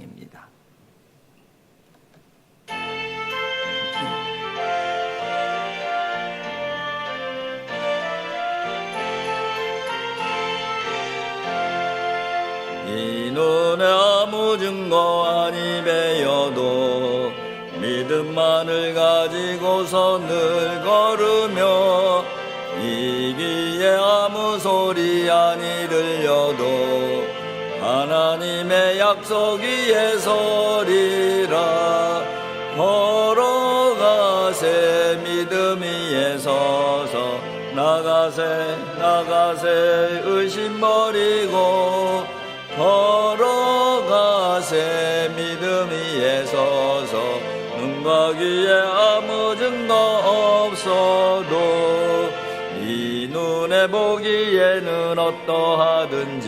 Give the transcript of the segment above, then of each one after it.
입니다. 이 눈에 아무 증거 아니 배여도 믿음만을 가지고서 늘 걸으며 이 귀에 아무 소리 아니 들려도 하나님의 약속 위에 서리라. 걸어가세 믿음 위에 서서 나가세 나가세 의심 버리고 걸어가세 믿음 위에 서서 눈과 귀에 아무 증거 없어도 이 눈에 보기에는 어떠하든지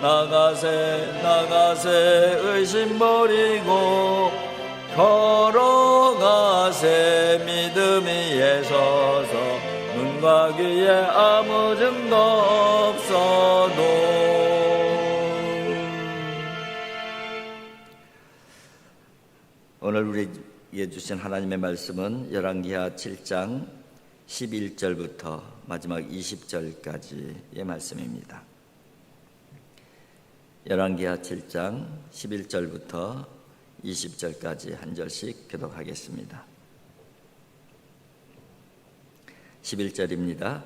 나가세 나가세 의심 버리고 걸어가세 믿음 위에 서서 눈과 귀에 아무 증거 없어도 오늘 우리에게 주신 하나님의 말씀은 열왕기하 7장 11절부터 마지막 20절까지의 말씀입니다. 열왕기하 7장 11절부터 20절까지 한 절씩 교독하겠습니다. 11절입니다.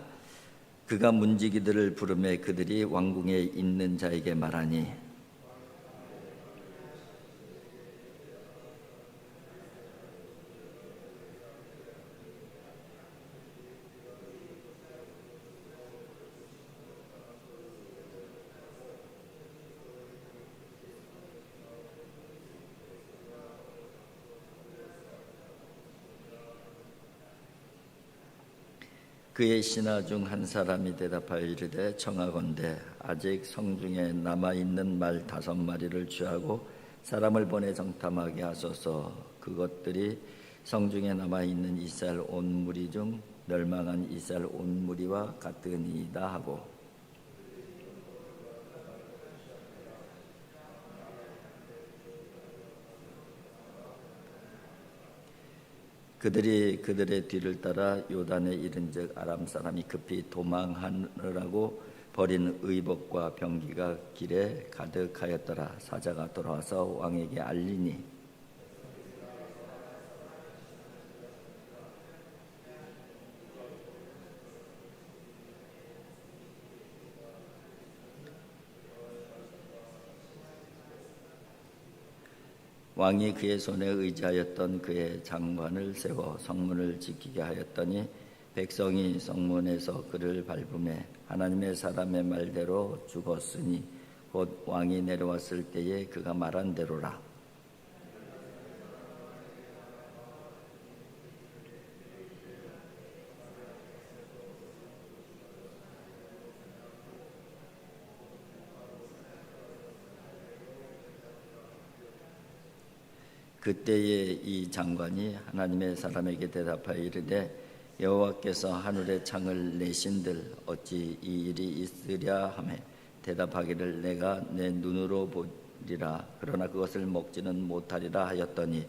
그가 문지기들을 부르매 그들이 왕궁에 있는 자에게 말하니 그의 신하 중 한 사람이 대답하여 이르되 청하건대 아직 성중에 남아 있는 말 다섯 마리를 취하고 사람을 보내 정탐하게 하소서. 그것들이 성중에 남아 있는 이스라엘 온 무리 중 멸망한 이스라엘 온 무리와 같으니이다 하고 그들이 그들의 뒤를 따라 요단에 이른즉 아람 사람이 급히 도망하느라고 버린 의복과 병기가 길에 가득하였더라. 사자가 돌아와서 왕에게 알리니 왕이 그의 손에 의지하였던 그의 장관을 세워 성문을 지키게 하였더니 백성이 성문에서 그를 밟음에 하나님의 사람의 말대로 죽었으니 곧 왕이 내려왔을 때에 그가 말한 대로라. 그때에 이 장관이 하나님의 사람에게 대답하여 이르되 여호와께서 하늘의 창을 내신들 어찌 이 일이 있으랴 하매 대답하기를 내가 내 눈으로 보리라 그러나 그것을 먹지는 못하리라 하였더니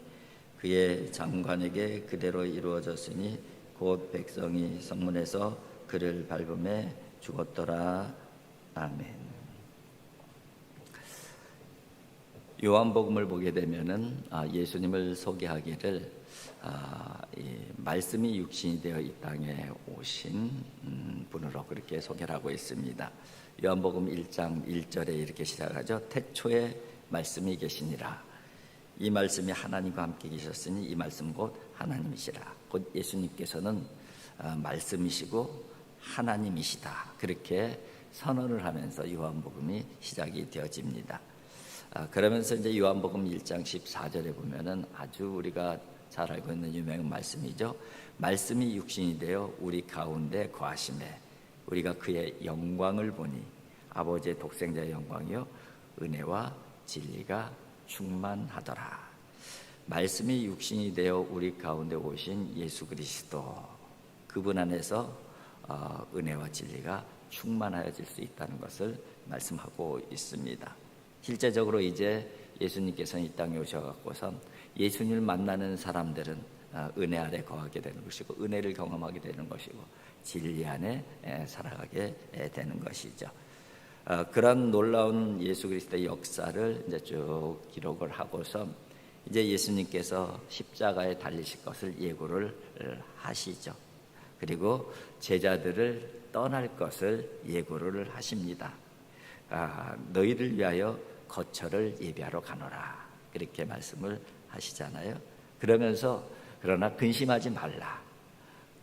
그의 장관에게 그대로 이루어졌으니 곧 백성이 성문에서 그를 밟음에 죽었더라 아멘. 요한복음을 보게 되면은 아, 예수님을 소개하기를 아, 말씀이 육신이 되어 이 땅에 오신 음, 분으로 그렇게 소개를 하고 있습니다. 요한복음 1장 1절에 이렇게 시작하죠. 태초에 말씀이 계시니라. 이 말씀이 하나님과 함께 계셨으니 이 말씀 곧 하나님이시라. 곧 예수님께서는 아, 말씀이시고 하나님이시다. 그렇게 선언을 하면서 요한복음이 시작이 되어집니다. 아, 그러면서 이제 요한복음 1장 14절에 보면은 아주 우리가 잘 알고 있는 유명한 말씀이죠. 말씀이 육신이 되어 우리 가운데 거하심에 우리가 그의 영광을 보니 아버지의 독생자의 영광이요 은혜와 진리가 충만하더라. 말씀이 육신이 되어 우리 가운데 오신 예수 그리스도 그분 안에서 어, 은혜와 진리가 충만하여질 수 있다는 것을 말씀하고 있습니다. 실제적으로 이제 예수님께서는 이 땅에 오셔갖고선 예수님을 만나는 사람들은 아, 은혜 아래 거하게 되는 것이고 은혜를 경험하게 되는 것이고 진리 안에 살아가게 되는 것이죠. 아, 그런 놀라운 예수 그리스도의 역사를 이제 쭉 기록을 하고서 이제 예수님께서 십자가에 달리실 것을 예고를 하시죠. 그리고 제자들을 떠날 것을 예고를 하십니다. 아, 너희를 위하여 거처를 예비하러 가노라. 그렇게 말씀을 하시잖아요. 그러면서 그러나 근심하지 말라.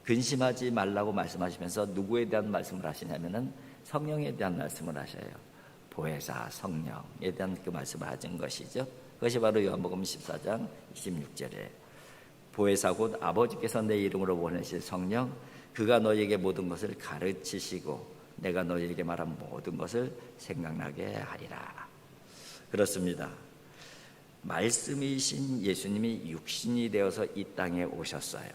근심하지 말라고 말씀하시면서 누구에 대한 말씀을 하시냐면은 성령에 대한 말씀을 하셔요. 보혜사 성령에 대한 그 말씀을 하신 것이죠. 그것이 바로 요한복음 14장 26절에 보혜사 곧 아버지께서 내 이름으로 보내실 성령 그가 너에게 모든 것을 가르치시고 내가 너에게 말한 모든 것을 생각나게 하리라. 그렇습니다. 말씀이신 예수님이 육신이 되어서 이 땅에 오셨어요.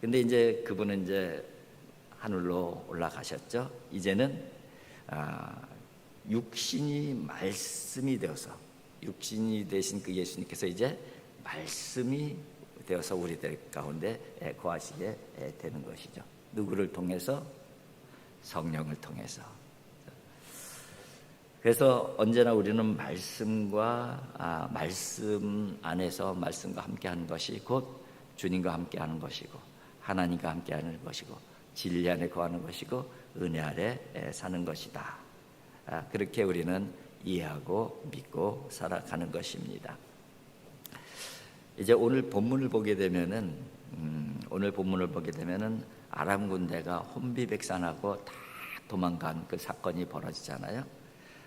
근데 이제 그분은 이제 하늘로 올라가셨죠. 이제는 아, 육신이 말씀이 되어서 육신이 되신 그 예수님께서 이제 말씀이 되어서 우리들 가운데 거하시게 되는 것이죠. 누구를 통해서 성령을 통해서 그래서 언제나 우리는 말씀과 아, 말씀 안에서 말씀과 함께하는 것이 곧 주님과 함께하는 것이고 하나님과 함께하는 것이고 진리 안에 거하는 것이고 은혜 아래 사는 것이다. 아, 그렇게 우리는 이해하고 믿고 살아가는 것입니다. 이제 오늘 본문을 보게 되면은 음, 오늘 본문을 보게 되면은 아람 군대가 혼비백산하고 다 도망간 그 사건이 벌어지잖아요.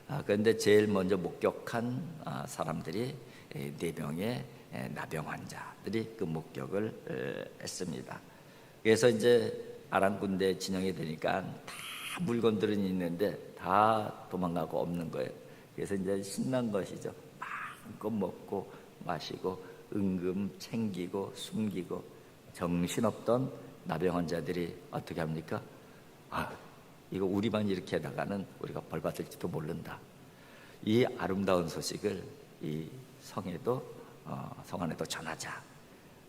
아, 그런데 제일 먼저 목격한 아, 사람들이 네 명의 나병 환자들이 그 목격을 했습니다. 그래서 이제 아람 군대 진영이 되니까 다 물건들은 있는데 다 도망가고 없는 거예요. 그래서 이제 신난 것이죠. 마음껏 먹고 마시고 은금 챙기고 숨기고 정신없던 나병 환자들이 어떻게 합니까? 아, 이거 우리만 이렇게 하다가는 우리가 벌 받을지도 모른다. 이 아름다운 소식을 이 성에도 어, 성 안에도 전하자.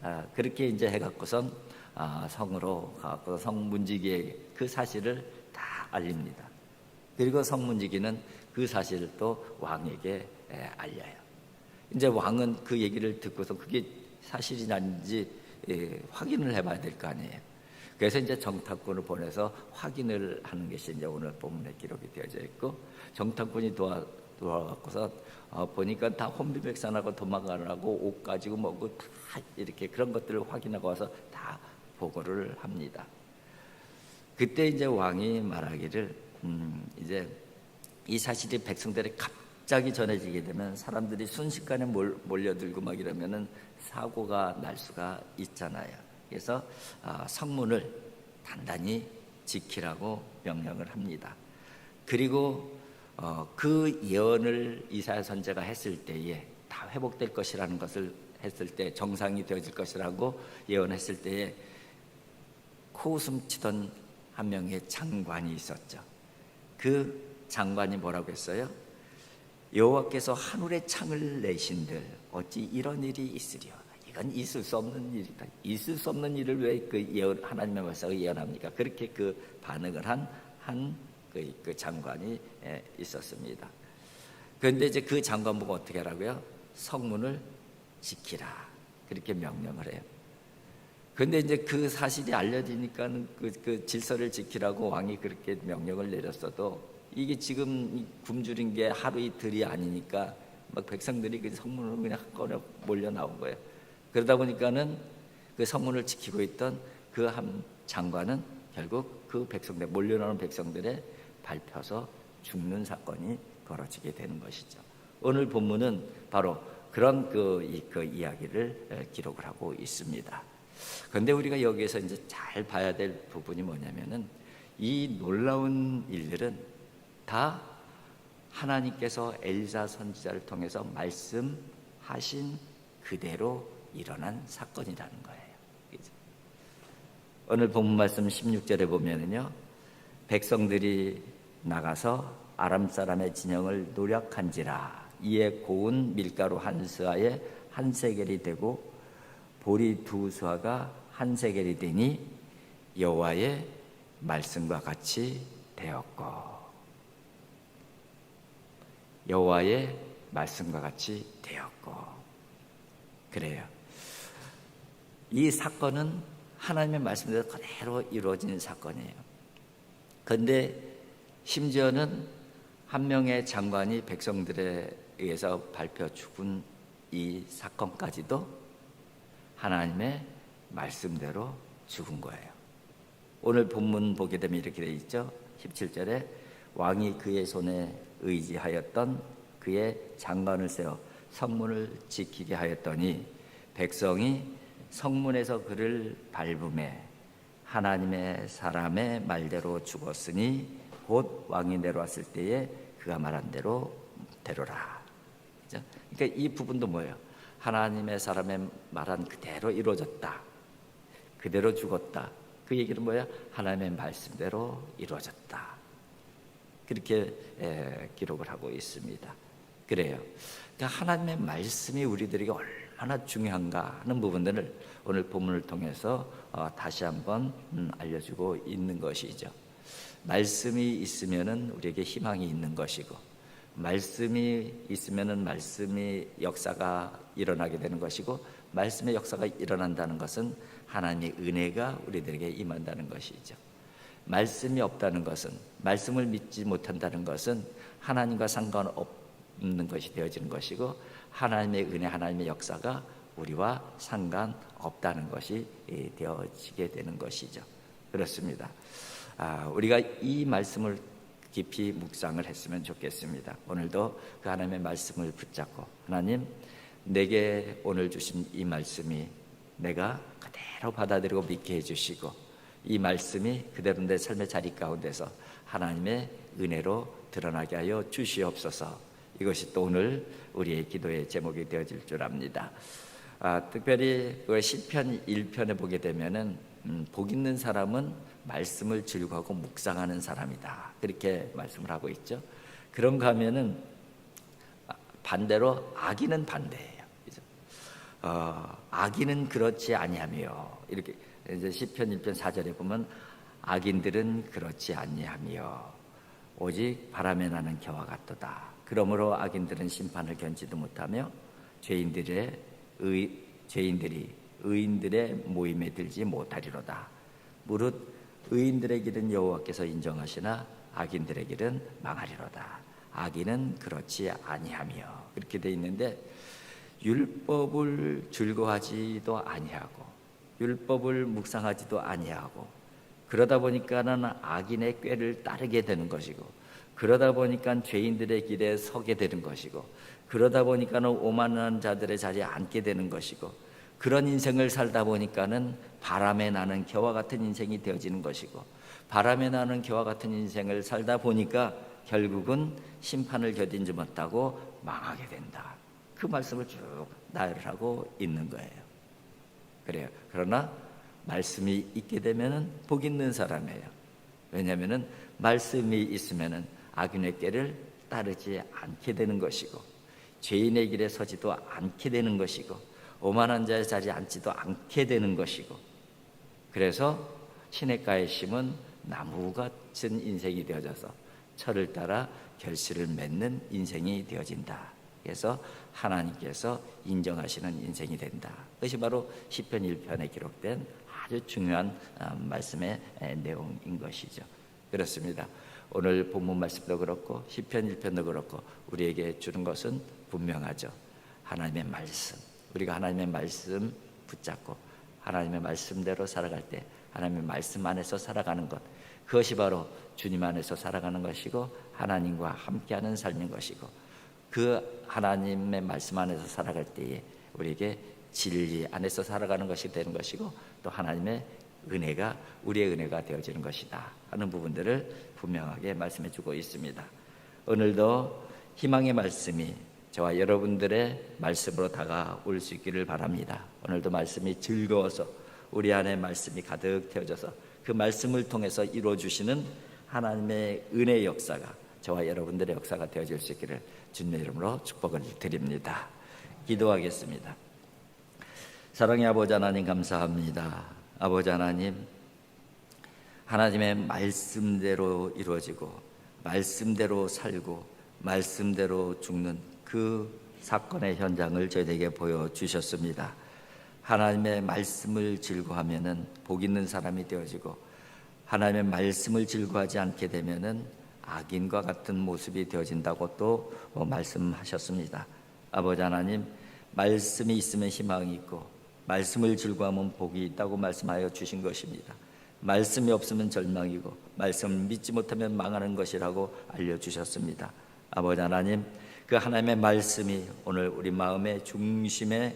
아, 그렇게 이제 해갖고선 아, 성으로 가고 성문지기에 그 사실을 다 알립니다. 그리고 성문지기는 그 사실을 또 왕에게 에, 알려요. 이제 왕은 그 얘기를 듣고서 그게 사실이 아닌지 에, 확인을 해봐야 될 거 아니에요. 그래서 이제 정탐꾼을 보내서 확인을 하는 것이 이제 오늘 본문에 기록이 되어져 있고 정탐꾼이 도와 돌아가고서 어, 보니까 다 혼비백산하고 도망가라고 옷 가지고 뭐고 다 이렇게 그런 것들을 확인하고 와서 다 보고를 합니다. 그때 이제 왕이 말하기를 음, 이제 이 사실이 백성들에 갑자기 전해지게 되면 사람들이 순식간에 몰, 몰려들고 막 이러면은 사고가 날 수가 있잖아요. 그래서 아, 성문을 단단히 지키라고 명령을 합니다. 그리고 어, 그 예언을 이사야 선제가 했을 때에 다 회복될 것이라는 것을 했을 때 정상이 되어질 것이라고 예언했을 때에 코웃음 치던 한 명의 장관이 있었죠. 그 장관이 뭐라고 했어요? 여호와께서 하늘의 창을 내신들 어찌 이런 일이 있으리요? 이건 있을 수 없는 일이다. 있을 수 없는 일을 왜 그 예언 하나님의 말씀을 예언합니까? 그렇게 그 반응을 한 한 그 그 장관이 예, 있었습니다. 그런데 이제 그 장관 보고 어떻게 하라고요? 성문을 지키라. 그렇게 명령을 해요. 근데 이제 그 사실이 알려지니까는 그, 그 질서를 지키라고 왕이 그렇게 명령을 내렸어도 이게 지금 이 굶주린 게 하루 이틀이 아니니까 막 백성들이 그 성문으로 그냥 꺼내 몰려 나온 거예요. 그러다 보니까는 그 성문을 지키고 있던 그 한 장관은 결국 그 백성들 몰려나온 백성들의 밟혀서 죽는 사건이 벌어지게 되는 것이죠. 오늘 본문은 바로 그런 그, 이, 그 이야기를 에, 기록을 하고 있습니다. 그런데 우리가 여기에서 이제 잘 봐야 될 부분이 뭐냐면은 이 놀라운 일들은 다 하나님께서 엘사 선지자를 통해서 말씀하신 그대로 일어난 사건이라는 거예요. 그죠? 오늘 본문 말씀 16절에 보면은요. 백성들이 나가서 아람 사람의 진영을 노력한지라 이에 고운 밀가루 한 스아에 한 세겔이 되고 보리 두 수아가 한 세겔이 되니 여호와의 말씀과 같이 되었고 여호와의 말씀과 같이 되었고 그래요. 이 사건은 하나님의 말씀대로 그대로 이루어진 사건이에요. 그런데 심지어는 한 명의 장관이 백성들에 의해서 밟혀 죽은 이 사건까지도 하나님의 말씀대로 죽은 거예요. 오늘 본문 보게 되면 이렇게 돼 있죠. 17절에 왕이 그의 손에 의지하였던 그의 장관을 세워 성문을 지키게 하였더니 백성이 성문에서 그를 밟음에 하나님의 사람의 말대로 죽었으니 곧 왕이 내려왔을 때에 그가 말한 대로 되로라. 그죠? 그러니까 이 부분도 뭐예요? 하나님의 사람의 말한 그대로 이루어졌다. 그대로 죽었다. 그 얘기는 뭐야? 하나님의 말씀대로 이루어졌다. 그렇게 에, 기록을 하고 있습니다. 그래요. 그러니까 하나님의 말씀이 우리들에게 얼마나 중요한가 하는 부분들을 오늘 본문을 통해서 어, 다시 한번 음, 알려주고 있는 것이죠. 말씀이 있으면은 우리에게 희망이 있는 것이고 말씀이 있으면은 말씀이 역사가 일어나게 되는 것이고 말씀의 역사가 일어난다는 것은 하나님의 은혜가 우리들에게 임한다는 것이죠. 말씀이 없다는 것은 말씀을 믿지 못한다는 것은 하나님과 상관없는 것이 되어지는 것이고 하나님의 은혜, 하나님의 역사가 우리와 상관없다는 것이 되어지게 되는 것이죠. 그렇습니다. 아, 우리가 이 말씀을 깊이 묵상을 했으면 좋겠습니다. 오늘도 그 하나님의 말씀을 붙잡고 하나님 내게 오늘 주신 이 말씀이 내가 그대로 받아들이고 믿게 해주시고 이 말씀이 그대로 내 삶의 자리 가운데서 하나님의 은혜로 드러나게 하여 주시옵소서. 이것이 또 오늘 우리의 기도의 제목이 되어질 줄 압니다. 아, 특별히 그 시편 1편에 보게 되면은 음, 복 있는 사람은 말씀을 즐거워하고 묵상하는 사람이다. 그렇게 말씀을 하고 있죠. 그런가 하면은 반대로 악인은 반대예요. 그죠? 어, 악인은 그렇지 아니하며 이렇게 이제 시편 1편 4절에 보면 악인들은 그렇지 아니하며 오직 바람에 나는 겨와 같도다. 그러므로 악인들은 심판을 견지도 못하며 죄인들의 의, 죄인들이 의인들의 모임에 들지 못하리로다. 무릇 의인들의 길은 여호와께서 인정하시나 악인들의 길은 망하리로다. 악인은 그렇지 아니하며 그렇게 돼 있는데 율법을 즐거워하지도 아니하고 율법을 묵상하지도 아니하고 그러다 보니까는 악인의 꾀를 따르게 되는 것이고 그러다 보니까 죄인들의 길에 서게 되는 것이고 그러다 보니까는 오만한 자들의 자리에 앉게 되는 것이고 그런 인생을 살다 보니까는 바람에 나는 겨와 같은 인생이 되어지는 것이고 바람에 나는 겨와 같은 인생을 살다 보니까 결국은 심판을 견디지 못하고 망하게 된다. 그 말씀을 쭉 나열하고 있는 거예요. 그래요. 그러나 말씀이 있게 되면은 복 있는 사람이에요. 왜냐하면은 말씀이 있으면은 악인의 꾀를 따르지 않게 되는 것이고 죄인의 길에 서지도 않게 되는 것이고 오만한 자의 자리에 앉지도 않게 되는 것이고 그래서 시냇가에 심은 나무 같은 인생이 되어져서 철을 따라 결실을 맺는 인생이 되어진다. 그래서 하나님께서 인정하시는 인생이 된다. 그것이 바로 시편 1편에 기록된 아주 중요한 아, 말씀의 에, 내용인 것이죠. 그렇습니다. 오늘 본문 말씀도 그렇고 시편 1편도 그렇고 우리에게 주는 것은 분명하죠. 하나님의 말씀. 우리가 하나님의 말씀 붙잡고 하나님의 말씀대로 살아갈 때 하나님의 말씀 안에서 살아가는 것 그것이 바로 주님 안에서 살아가는 것이고 하나님과 함께하는 삶인 것이고 그 하나님의 말씀 안에서 살아갈 때에 우리에게 진리 안에서 살아가는 것이 되는 것이고 또 하나님의 은혜가 우리의 은혜가 되어지는 것이다 하는 부분들을 분명하게 말씀해 주고 있습니다. 오늘도 희망의 말씀이 저와 여러분들의 말씀으로 다가올 수 있기를 바랍니다. 오늘도 말씀이 즐거워서 우리 안에 말씀이 가득 태워져서 그 말씀을 통해서 이루어 주시는 하나님의 은혜 역사가 저와 여러분들의 역사가 되어질 수 있기를 주님의 이름으로 축복을 드립니다. 기도하겠습니다. 사랑의 아버지 하나님 감사합니다. 아버지 하나님 하나님의 말씀대로 이루어지고 말씀대로 살고 말씀대로 죽는 그 사건의 현장을 저희에게 보여 주셨습니다. 하나님의 말씀을 즐거하면은 복 있는 사람이 되어지고 하나님의 말씀을 즐거하지 않게 되면은 악인과 같은 모습이 되어진다고 또 말씀하셨습니다. 아버지 하나님 말씀이 있으면 희망이 있고 말씀을 즐거하면 복이 있다고 말씀하여 주신 것입니다. 말씀이 없으면 절망이고 말씀을 믿지 못하면 망하는 것이라고 알려 주셨습니다. 아버지 하나님 그 하나님의 말씀이 오늘 우리 마음의 중심에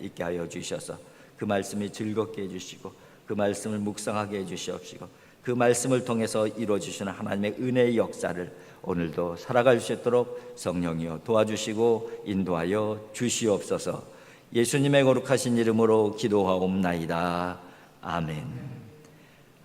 있게 하여 주셔서 그 말씀이 즐겁게 해주시고 그 말씀을 묵상하게 해주시옵시고 그 말씀을 통해서 이루어 주시는 하나님의 은혜의 역사를 오늘도 살아갈 수 있도록 성령이여 도와주시고 인도하여 주시옵소서. 예수님의 거룩하신 이름으로 기도하옵나이다. 아멘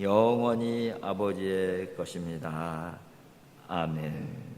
영원히 아버지의 것입니다. 아멘.